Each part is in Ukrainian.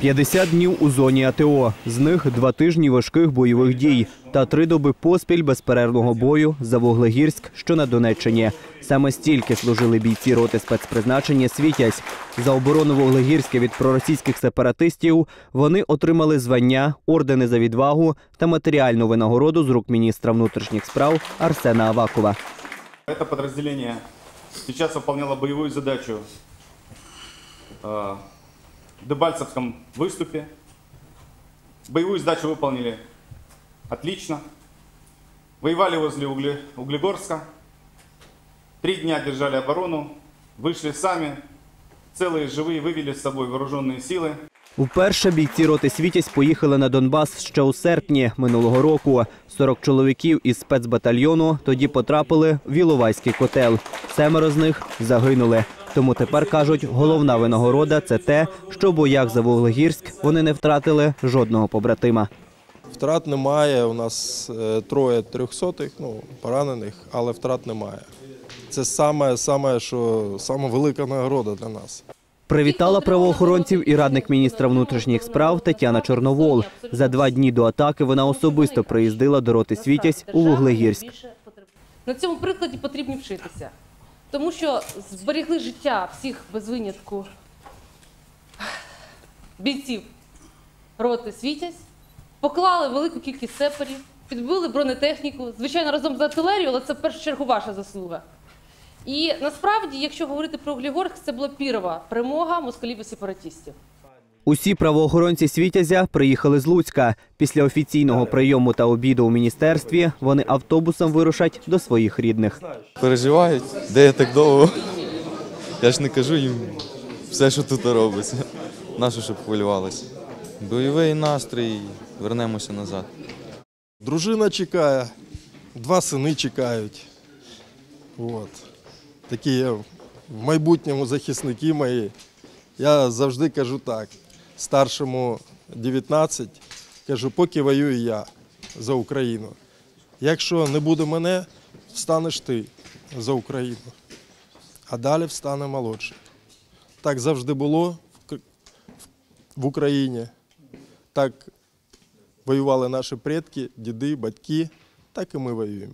50 днів у зоні АТО. З них два тижні важких бойових дій та три доби поспіль безперервного бою за Вуглегірськ, що на Донеччині. Саме стільки служили бійці роти спецпризначення Світязь. За оборону Вуглегірська від проросійських сепаратистів вони отримали звання, ордени за відвагу та матеріальну винагороду з рук міністра внутрішніх справ Арсена Авакова. Это подразделение сейчас выполняло боевую задачу э, в Дебальцевском выступе. Боевую задачу выполнили отлично. Воевали возле Угле- Углегорска. Три дня держали оборону. Вышли сами. Целые живые вывели с собой вооруженные силы. Вперше бійці роти Світязь поїхали на Донбас ще у серпні минулого року. 40 чоловіків із спецбатальйону тоді потрапили в Іловайський котел. Семеро з них загинули. Тому тепер кажуть, головна винагорода це те, що в боях за Вуглегірськ вони не втратили жодного побратима. Втрат немає. У нас е, троє трьохсотих, ну, поранених, але втрат немає. Це саме, саме, що, саме велика нагорода для нас. Привітала правоохоронців і радник міністра внутрішніх справ Тетяна Чорновол. За два дні до атаки вона особисто приїздила до роти Світязь у Вуглегірськ. На цьому прикладі потрібно вчитися, тому що зберегли життя всіх без винятку бійців роти Світязь, поклали велику кількість сепарів, підбили бронетехніку, звичайно, разом з артилерією, але це в першу чергу ваша заслуга. І насправді, якщо говорити про Углігорськ, це була пірова перемога москалів і сепаратістів. Усі правоохоронці Світязя приїхали з Луцька. Після офіційного прийому та обіду у міністерстві вони автобусом вирушать до своїх рідних. переживають, де я так довго. Я ж не кажу їм все, що тут робиться. Нащо, щоб хвилювалися. Бойовий настрій, вернемося назад. Дружина чекає, два сини чекають. От. Такі в майбутньому захисники мої. Я завжди кажу так: старшому 19, кажу, поки воюю я за Україну. Якщо не буде мене, встанеш ти за Україну. А далі встане молодший. Так завжди було в Україні. Так воювали наші предки, діди, батьки, так і ми воюємо.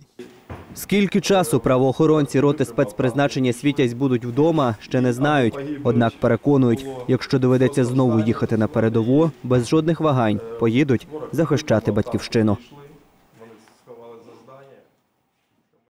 Скільки часу правоохоронці роти спецпризначення Світязь будуть вдома, ще не знають. Однак переконують, якщо доведеться знову їхати на передову, без жодних вагань поїдуть захищати батьківщину.